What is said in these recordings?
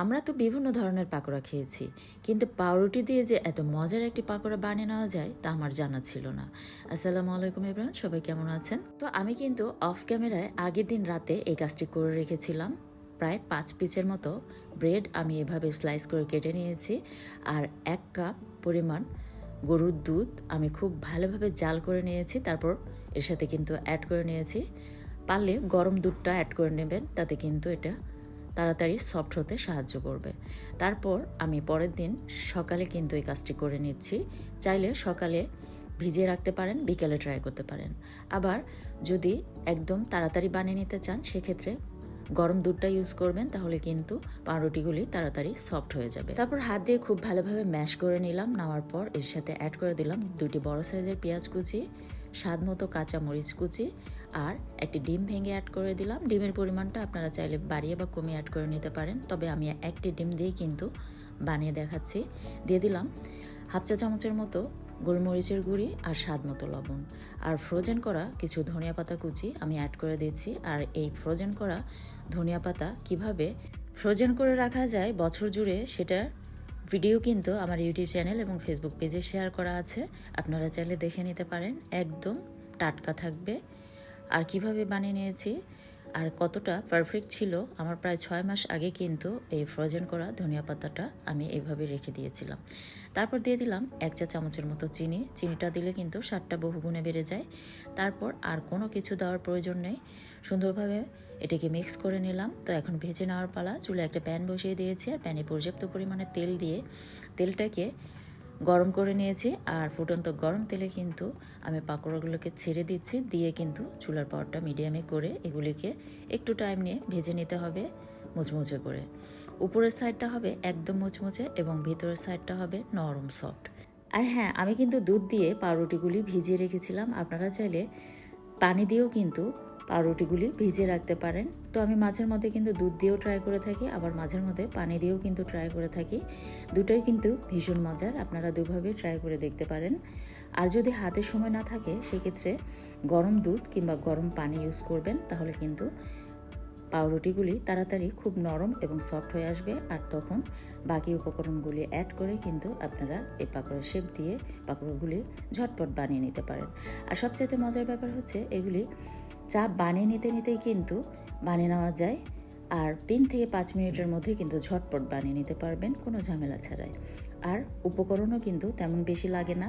আমরা তো বিভিন্ন ধরনের পাকোড়া খেয়েছি, কিন্তু পাউরুটি দিয়ে যে এত মজার একটি পাকোড়া বানিয়ে নেওয়া যায় তা আমার জানা ছিল না। আসসালামু আলাইকুম ইব্রাহিম সবাই কেমন আছেন? তো আমি কিন্তু অফ ক্যামেরায় আগের দিন রাতে এই কাজটি করে রেখেছিলাম। প্রায় পাঁচ পিসের মতো ব্রেড আমি এভাবে স্লাইস করে কেটে নিয়েছি আর এক কাপ পরিমাণ গরুর দুধ আমি খুব ভালোভাবে জাল করে নিয়েছি, তারপর এর সাথে কিন্তু অ্যাড করে নিয়েছি। পারলে গরম দুধটা অ্যাড করে নেবেন, তাতে কিন্তু এটা তাড়াতাড়ি সফট হতে সাহায্য করবে। তারপর আমি পরের দিন সকালে কিন্তু এই কাজটি করে নিচ্ছি। চাইলে সকালে ভিজিয়ে রাখতে পারেন, বিকেলে ট্রাই করতে পারেন। আবার যদি একদম তাড়াতাড়ি বানিয়ে নিতে চান, সেক্ষেত্রে গরম দুধটা ইউজ করবেন, তাহলে কিন্তু পাউরুটিগুলি তাড়াতাড়ি সফট হয়ে যাবে। তারপর হাত দিয়ে খুব ভালোভাবে ম্যাশ করে নিলাম, নেওয়ার পর এর সাথে অ্যাড করে দিলাম দুটি বড় সাইজের পেঁয়াজ কুচি, স্বাদ মতো কাঁচা মরিচ কুচি আর একটি ডিম ভেঙে অ্যাড করে দিলাম। ডিমের পরিমাণটা আপনারা চাইলে বাড়িয়ে বা কমিয়ে অ্যাড করে নিতে পারেন। তবে আমি একটি ডিম দিয়েই কিন্তু বানিয়ে দেখাচ্ছি। দিয়ে দিলাম হাফ চা চামচের মতো গোলমরিচের গুঁড়ি আর স্বাদ মতো লবণ। আর ফ্রোজেন করা কিছু ধনিয়া পাতা কুচি আমি অ্যাড করে দিচ্ছি আর এই ফ্রোজেন করা ধনিয়া পাতা কীভাবে ফ্রোজেন করে রাখা যায় বছর জুড়ে সেটার ভিডিও কিন্তু আমার ইউটিউব চ্যানেল এবং ফেসবুক পেজে শেয়ার করা আছে। আপনারা চাইলে দেখে নিতে পারেন। একদম টাটকা থাকবে। আর কীভাবে বানিয়ে নিয়েছি? আর কতটা পারফেক্ট ছিল? আমার প্রায় ছয় মাস আগে কিন্তু এই ফ্রোজেন করা ধনিয়া পাতাটা আমি এইভাবে রেখে দিয়েছিলাম। তারপর দিয়ে দিলাম এক চা চামচের মতো চিনি। চিনিটা দিলে কিন্তু স্বাদটা বহুগুণে বেড়ে যায়। তারপর আর কোনো কিছু দেওয়ার প্রয়োজন নেই। সুন্দরভাবে এটাকে মিক্স করে নিলাম। তো এখন ভেজে নেওয়ার পালা চুলে একটা প্যান বসিয়ে দিয়েছি। আর প্যানে পর্যাপ্ত পরিমাণে তেল দিয়ে তেলটাকে গরম করে নিয়েছি আর ফুটন্ত গরম তেলে কিন্তু আমি পাকোড়াগুলোকে ছেড়ে দিচ্ছি। দিয়ে কিন্তু চুলার পাওয়ারটা মিডিয়ামে করে এগুলিকে একটু টাইম নিয়ে ভেজে নিতে হবে মুচমুচে করে। উপরের সাইডটা হবে একদম মুচমুচে এবং ভিতরের সাইডটা হবে নরম সফট আর হ্যাঁ আমি কিন্তু দুধ দিয়ে পাউরুটিগুলি ভিজিয়ে রেখেছিলাম। আপনারা চাইলে পানি দিয়েও কিন্তু পাউরুটিগুলি ভিজিয়ে রাখতে পারেন। তো আমি মাঝের মধ্যে কিন্তু দুধ দিয়েও ট্রাই করে থাকি, আবার মাঝের মধ্যে পানি দিয়েও কিন্তু ট্রাই করে থাকি। দুটোই কিন্তু ভীষণ মজার, আপনারা দুভাবে ট্রাই করে দেখতে পারেন। আর যদি হাতে সময় না থাকে, সেক্ষেত্রে গরম দুধ কিংবা গরম পানি ইউজ করবেন, তাহলে কিন্তু পাউরুটিগুলি তাড়াতাড়ি খুব নরম এবং সফট হয়ে আসবে। আর তখন বাকি উপকরণগুলি অ্যাড করে কিন্তু আপনারা এই পাকোড়া শেপ দিয়ে পাকোড়াগুলি ঝটপট বানিয়ে নিতে পারেন। আর সবচাইতে মজার ব্যাপার হচ্ছে, এগুলি চা বানিয়ে নিতে নিতেই কিন্তু বানিয়ে নেওয়া যায়। আর তিন থেকে পাঁচ মিনিটের মধ্যে কিন্তু ঝটপট বানিয়ে নিতে পারবেন কোনো ঝামেলা ছাড়াই। আর উপকরণও কিন্তু তেমন বেশি লাগে না।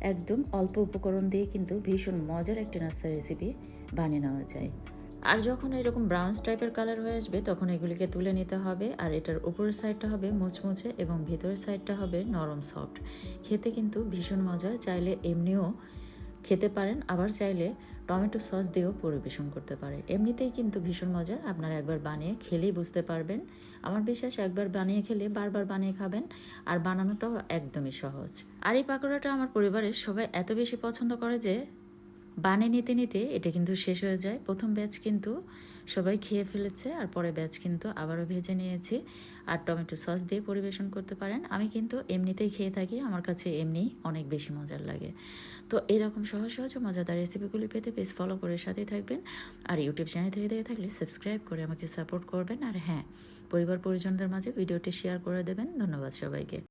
একদম অল্প উপকরণ দিয়ে কিন্তু ভীষণ মজার একটি নাস্তা রেসিপি বানিয়ে নেওয়া যায়। আর যখন এরকম ব্রাউন্স টাইপের কালার হয়ে আসবে, তখন এগুলিকে তুলে নিতে হবে। আর এটার উপরের সাইডটা হবে মুচমুচে এবং ভেতরের সাইডটা হবে নরম সফট খেতে কিন্তু ভীষণ মজা চাইলে এমনিও খেতে পারেন, আবার চাইলে টমেটো সস দিয়েও পরিবেশন করতে পারে। এমনিতেই কিন্তু ভীষণ মজার, আপনারা একবার বানিয়ে খেলেই বুঝতে পারবেন। আমার বিশ্বাস, একবার বানিয়ে খেলে বারবার বানিয়ে খাবেন, আর বানানোটাও একদমই সহজ। আর এই পাকোড়াটা আমার পরিবারের সবাই এত বেশি পছন্দ করে যে বানিয়ে নিতে নিতে এটা কিন্তু শেষ হয়ে যায়। প্রথম ব্যাচ কিন্তু সবাই খেয়ে ফেলেছে আর পরে ব্যাচ কিন্তু আবারও ভেজে নিয়েছি আর টমেটো সস দিয়ে পরিবেশন করতে পারেন। আমি কিন্তু এমনিতেই খেয়ে থাকি, আমার কাছে এমনি অনেক বেশি মজার লাগে। তো এরকম সহজ সহজ মজাদার রেসিপিগুলি পেতে পেজ ফলো করে সাথেই থাকবেন। আর ইউটিউব চ্যানেল থেকে দেখে থাকলে সাবস্ক্রাইব করে আমাকে সাপোর্ট করবেন। আর হ্যাঁ পরিবার পরিজনদের মাঝে ভিডিওটি শেয়ার করে দেবেন। ধন্যবাদ সবাইকে।